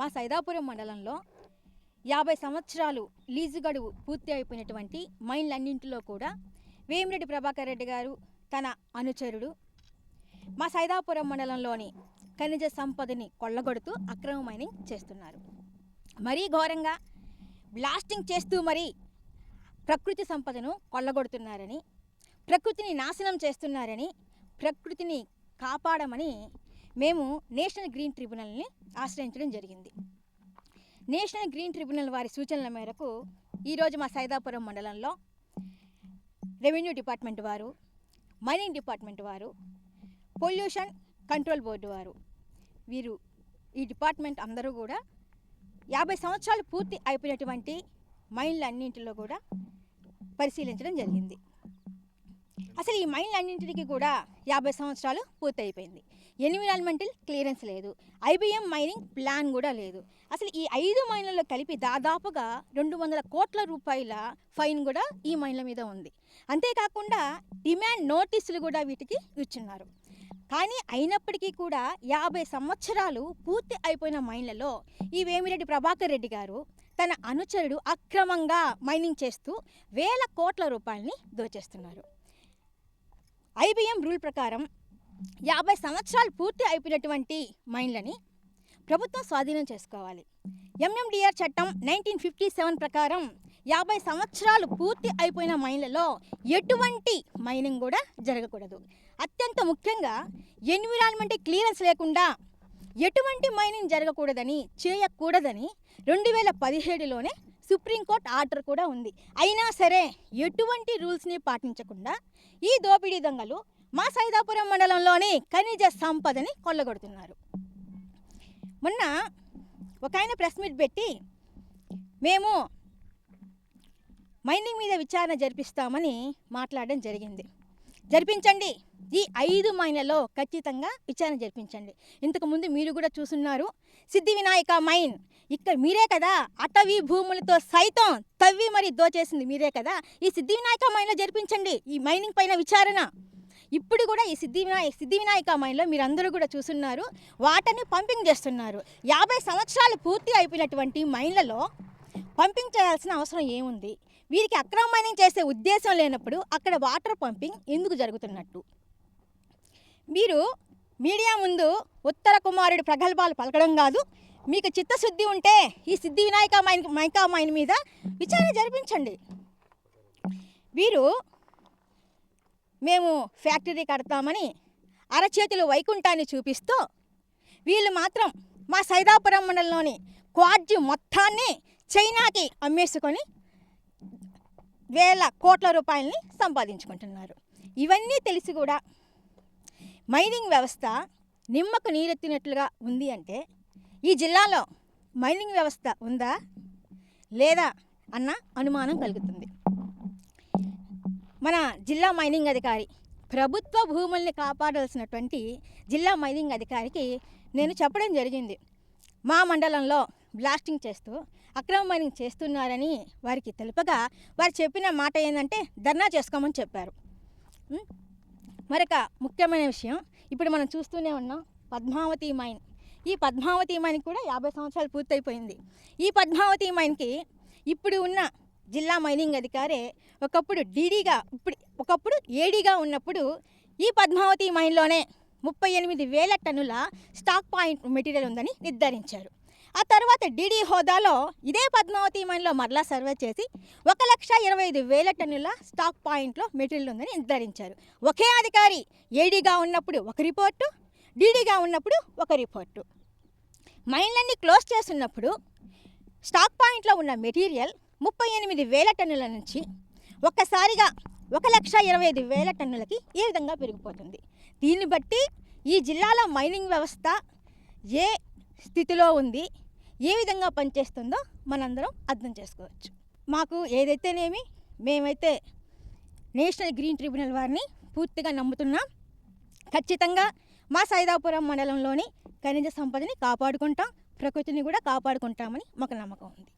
మా సైదాపురం మండలంలో యాభై సంవత్సరాలు లీజు గడువు పూర్తి అయిపోయినటువంటి మైన్లన్నింటిలో కూడా వేమిరెడ్డి ప్రభాకర్ రెడ్డి గారు తన అనుచరుడు మా సైదాపురం మండలంలోని ఖనిజ సంపదని కొల్లగొడుతూ అక్రమ మైనింగ్ చేస్తున్నారు. మరీ ఘోరంగా బ్లాస్టింగ్ చేస్తూ మరీ ప్రకృతి సంపదను కొల్లగొడుతున్నారని ప్రకృతిని నాశనం చేస్తున్నారని ప్రకృతిని కాపాడమని మేము నేషనల్ గ్రీన్ ట్రిబ్యునల్ని ఆశ్రయించడం జరిగింది. నేషనల్ గ్రీన్ ట్రిబ్యునల్ వారి సూచనల మేరకు ఈరోజు మా సైదాపురం మండలంలో రెవెన్యూ డిపార్ట్మెంట్ వారు మైనింగ్ డిపార్ట్మెంట్ వారు పొల్యూషన్ కంట్రోల్ బోర్డు వారు వీరు ఈ డిపార్ట్మెంట్ అందరూ కూడా యాభై సంవత్సరాలు పూర్తి అయిపోయినటువంటి మైన్లన్నింటిలో కూడా పరిశీలించడం జరిగింది. అసలు ఈ మైన్లన్నింటికి కూడా యాభై సంవత్సరాలు పూర్తయిపోయింది. ఎన్విరాన్మెంటల్ క్లియరెన్స్ లేదు. ఐబిఎం మైనింగ్ ప్లాన్ కూడా లేదు. అసలు ఈ ఐదు మైన్లలో కలిపి దాదాపుగా రెండు వందల కోట్ల రూపాయల ఫైన్ కూడా ఈ మైన్ల మీద ఉంది. అంతేకాకుండా డిమాండ్ నోటీసులు కూడా వీటికి ఇచ్చున్నారు. కానీ అయినప్పటికీ కూడా యాభై సంవత్సరాలు పూర్తి అయిపోయిన మైన్లలో ఈ వేమిరెడ్డి ప్రభాకర్ రెడ్డి గారు తన అనుచరుడు అక్రమంగా మైనింగ్ చేస్తూ వేల కోట్ల రూపాయలని దోచేస్తున్నారు. ఐబిఎం రూల్ ప్రకారం యాభై సంవత్సరాలు పూర్తి అయిపోయినటువంటి మైన్లని ప్రభుత్వం స్వాధీనం చేసుకోవాలి. ఎంఎండిఆర్ చట్టం నైన్టీన్ ఫిఫ్టీ సెవెన్ ప్రకారం యాభై సంవత్సరాలు పూర్తి అయిపోయిన మైన్లలో ఎటువంటి మైనింగ్ కూడా జరగకూడదు. అత్యంత ముఖ్యంగా ఎన్విరాన్మెంట్ క్లియరెన్స్ లేకుండా ఎటువంటి మైనింగ్ జరగకూడదని చేయకూడదని రెండు వేల పదిహేడులోనే సుప్రీంకోర్టు ఆర్డర్ కూడా ఉంది. అయినా సరే ఎటువంటి రూల్స్ని పాటించకుండా ఈ దోపిడీ దొంగలు మా సైదాపురం మండలంలోని ఖనిజ సంపదని కొల్లగొడుతున్నారు. మొన్న ఒక ఆయన ప్రెస్ మీట్ పెట్టి మేము మైనింగ్ మీద విచారణ జరిపిస్తామని మాట్లాడడం జరిగింది. జరిపించండి. ఈ ఐదు మైన్లలో ఖచ్చితంగా విచారణ జరిపించండి. ఇంతకుముందు మీరు కూడా చూసున్నారు. సిద్ధి వినాయక మైన్ ఇక్కడ మీరే కదా అటవీ భూములతో సైతం తవ్వి మరి దోచేసింది మీరే కదా. ఈ సిద్ధి వినాయక మైన్లో జరిపించండి ఈ మైనింగ్ పైన విచారణ. ఇప్పుడు కూడా ఈ సిద్ధి వినాయక సిద్ధి వినాయక మైన్లో మీరందరూ కూడా చూస్తున్నారు వాటర్ని పంపింగ్ చేస్తున్నారు. యాభై సంవత్సరాలు పూర్తి అయిపోయినటువంటి మైన్లలో పంపింగ్ చేయాల్సిన అవసరం ఏముంది? వీరికి అక్రమ మైనింగ్ చేసే ఉద్దేశం లేనప్పుడు అక్కడ వాటర్ పంపింగ్ ఎందుకు జరుగుతున్నట్టు? మీరు మీడియా ముందు ఉత్తర కుమారుడి ప్రగల్భాలు పలకడం కాదు మీకు చిత్తశుద్ధి ఉంటే ఈ సిద్ధి వినాయక మైన్ మీద విచారణ జరిపించండి. వీరు మేము ఫ్యాక్టరీ కడతామని అరచేతులు వైకుంఠాన్ని చూపిస్తూ వీళ్ళు మాత్రం మా సైదాపురం మండలంలోని క్వాడ్జి మొత్తాన్ని చైనాకి అమ్మేసుకొని వేల కోట్ల రూపాయలని సంపాదించుకుంటున్నారు. ఇవన్నీ తెలిసి కూడా మైనింగ్ వ్యవస్థ నిమ్మకు నీరెత్తినట్లుగా ఉంది అంటే ఈ జిల్లాలో మైనింగ్ వ్యవస్థ ఉందా? లేదా? అన్న అనుమానం కలుగుతుంది. మన జిల్లా మైనింగ్ అధికారి ప్రభుత్వ భూముల్ని కాపాడాల్సినటువంటి జిల్లా మైనింగ్ అధికారికి నేను చెప్పడం జరిగింది. మా మండలంలో బ్లాస్టింగ్ చేస్తూ అక్రమ మైనింగ్ చేస్తున్నారని వారికి తెలుపగా వారు చెప్పిన మాట ఏంటంటే ధర్నా చేసుకోమని చెప్పారు. మరొక ముఖ్యమైన విషయం ఇప్పుడు మనం చూస్తూనే ఉన్నాం పద్మావతి మైన్. ఈ పద్మావతి మైన్ కూడా యాభై సంవత్సరాలు పూర్తయిపోయింది. ఈ పద్మావతి మైన్కి ఇప్పుడు ఉన్న జిల్లా మైనింగ్ అధికారే ఒకప్పుడు డీడీగా ఇప్పుడు ఒకప్పుడు ఏడీగా ఉన్నప్పుడు ఈ పద్మావతి మైన్లోనే ముప్పై ఎనిమిది వేల టన్నుల స్టాక్ పాయింట్ మెటీరియల్ ఉందని నిర్ధారించారు. ఆ తర్వాత డీడీ హోదాలో ఇదే పద్మావతి మైన్లో మరలా సర్వే చేసి ఒక లక్ష ఇరవై ఐదు వేల టన్నుల స్టాక్ పాయింట్లో మెటీరియల్ ఉందని నిర్ధారించారు. ఒకే అధికారి ఏడీగా ఉన్నప్పుడు ఒక రిపోర్టు డీడీగా ఉన్నప్పుడు ఒక రిపోర్టు. మైన్లన్నీ క్లోజ్ చేస్తున్నప్పుడు స్టాక్ పాయింట్లో ఉన్న మెటీరియల్ ముప్పై ఎనిమిది వేల టన్నుల నుంచి ఒక్కసారిగా ఒక లక్ష ఇరవై ఐదు వేల టన్నులకి ఏ విధంగా పెరిగిపోతుంది? దీన్ని బట్టి ఈ జిల్లాలో మైనింగ్ వ్యవస్థ ఏ స్థితిలో ఉంది? ఏ విధంగా పనిచేస్తుందో మనందరం అర్థం చేసుకోవచ్చు. మాకు ఏదైతేనేమి మేమైతే నేషనల్ గ్రీన్ ట్రిబ్యునల్ వారిని పూర్తిగా నమ్ముతున్నాం. ఖచ్చితంగా మా సైదాపురం మండలంలోని ఖనిజ సంపదని కాపాడుకుంటాం ప్రకృతిని కూడా కాపాడుకుంటామని మాకు నమ్మకం ఉంది.